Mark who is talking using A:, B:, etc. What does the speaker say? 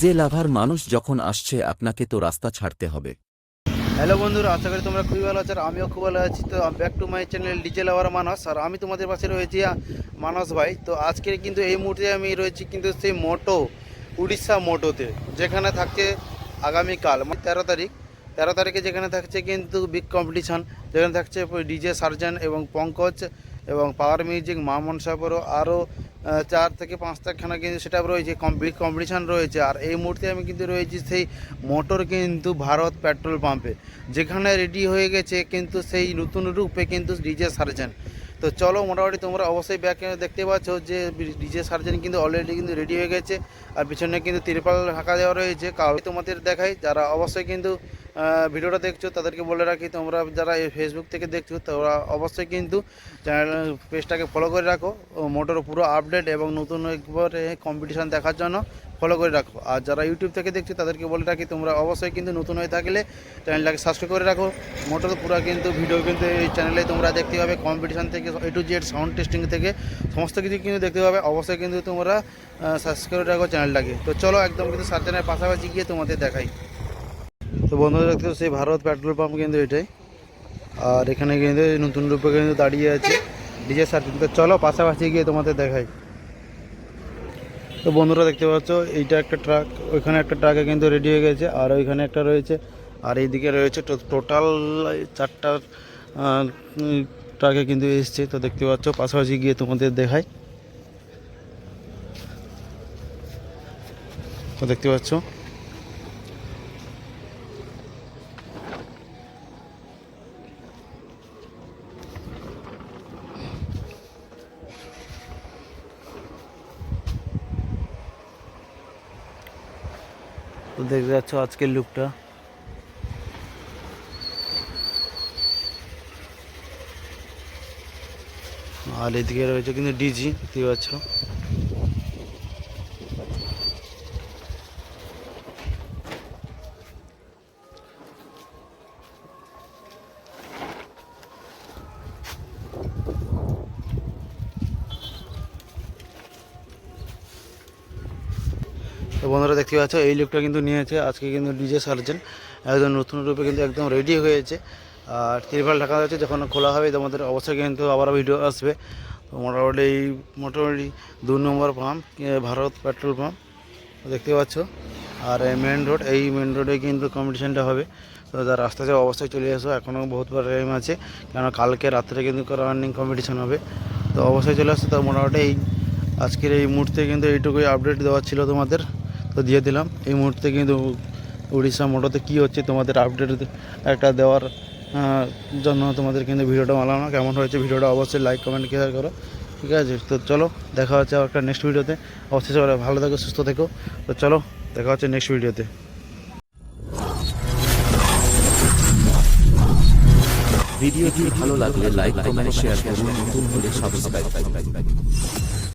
A: DJ লাভার মানুষ যখন আসছে, আপনাকে তো রাস্তা ছাড়তে হবে।
B: হ্যালো বন্ধুরা, আশা করি তোমরা খুবই ভালো আছো আর আমিও খুব ভালো আছি। তো back to my channel DJ lover Manas আর আমি তোমাদের পাশে রয়েছি মানস ভাই। তো আজকে কিন্তু এই মুহূর্তে আমি রয়েছি কিন্তু সেই মোটো, উড়িষ্যা মোটোতে, যেখানে থাকছে আগামীকাল মানে তেরো তারিখ। তেরো তারিখে যেখানে থাকছে কিন্তু বিগ কম্পিটিশন যেখানে থাকছে ডিজে সার্জন এবং পঙ্কজ এবং পাওয়ার মিউজিক মামন সাপরও আরও চার থেকে পাঁচটা খানা কিন্তু সেটা রয়েছে বিগ কম্পিটিশান রয়েছে। আর এই মুহূর্তে আমি কিন্তু রয়েছি সেই মোটর কিন্তু ভারত পেট্রোল পাম্পে যেখানে রেডি হয়ে গেছে কিন্তু সেই নতুন রূপে কিন্তু ডিজে সার্জন তো চলো মোটামুটি তোমরা অবশ্যই ব্যাক দেখতে পাচ্ছ যে ডিজে সার্জেন কিন্তু অলরেডি কিন্তু রেডি হয়ে গেছে। আর পিছনে কিন্তু তিরপাল ঢাকা দেওয়া রয়েছে। কাউকে তোমাদের দেখাই, যারা অবশ্যই কিন্তু ভিডিওটা দেখছ, তাদেরকে বলে রাখি, তোমরা যারা এই ফেসবুক থেকে দেখছ, তোমরা অবশ্যই কিন্তু চ্যানেল পেজটাকে ফলো করে রাখো মোটর পুরো আপডেট এবং নতুন একবারে কম্পিটিশান দেখার জন্য ফলো করে রাখো। আর যারা ইউটিউব থেকে দেখছ, তাদেরকে বলে রাখি, তোমরা অবশ্যই কিন্তু নতুন হয়ে থাকলে চ্যানেলটাকে সাবস্ক্রাইব করে রাখো। মোটর পুরো কিন্তু ভিডিও কিন্তু এই চ্যানেলে তোমরা দেখতে পাবে কম্পিটিশান থেকে A to Z sound testing থেকে, সমস্ত কিছু কিন্তু দেখতে পাবে। অবশ্যই কিন্তু তোমরা সাবস্ক্রাইব করে রাখো চ্যানেলটাকে তো চলো, একদম কিন্তু সার্জনের পাশাপাশি গিয়ে তোমাদের দেখাই। তো বন্ধুরা দেখতে সেই ভারত পেট্রোল পাম্প কিন্তু এটাই। আর এখানে কিন্তু নতুন রূপে কিন্তু দাঁড়িয়ে আছে ডিজে সার্ভিস তো চলো পাশাপাশি গিয়ে তোমাদের দেখাই। তো বন্ধুরা দেখতে পাচ্ছ, এইটা একটা ট্রাক, ওইখানে একটা ট্রাকে কিন্তু রেডি হয়ে গেছে, আর ওইখানে একটা রয়েছে, আর এইদিকে রয়েছে টোটাল চারটা ট্রাকে কিন্তু এসছে। তো দেখতে পাচ্ছ, পাশাপাশি গিয়ে তোমাদের দেখাই। তো দেখতে পাচ্ছ তো দেখতে যাচ্ছ আজকের লুকটা আর এদিকে রয়েছে কিন্তু ডিজি দেখতে পাচ্ছ। তো বন্ধুরা দেখতে পাচ্ছ, এই লুকটা কিন্তু নিয়েছে, আজকে কিন্তু ডিজে সার্জেন। একদম নতুন রূপে কিন্তু একদম রেডি হয়েছে। আর তিরপাল ঢাকা হয়েছে, যখন খোলা হবে তোমাদের অবশ্যই কিন্তু আবার ভিডিও আসবে। তো মোটামুটি এই, মোটামুটি দু নম্বর পাম্প ভারত পেট্রোল পাম্প দেখতে পাচ্ছ। আর মেন রোড এই মেন রোডে কিন্তু কম্পিটিশানটা হবে। তো যারা রাস্তা অবশ্যই চলে এসো এখনও বহুত টাইম আছে। কেন কালকে রাত্রে কিন্তু রানিং কম্পিটিশান হবে। তো অবশ্যই চলে আসো। তো মোটামুটি এই, আজকের এই মুহূর্তে কিন্তু এইটুকুই আপডেট দেওয়ার ছিল তোমাদের। তো দিয়ে দিলাম। এই মুহূর্তে কিন্তু উড়িষ্যা মোটরতে কী হচ্ছে তোমাদের আপডেট একটা দেওয়ার জন্য তোমাদের কিন্তু ভিডিওটা বানানো কেমন হয়েছে ভিডিওটা অবশ্যই লাইক কমেন্ট শেয়ার করো। ঠিক আছে? তো চলো, দেখা হচ্ছে আবার একটা নেক্সট ভিডিওতে অবশ্যই ভালো থেকো, সুস্থ থেকো। তো চলো, দেখা হচ্ছে নেক্সট ভিডিওতে
A: ভিডিওটি ভালো লাগলে লাইক কমেন্ট শেয়ার করুন। নতুন হলে সাবস্ক্রাইব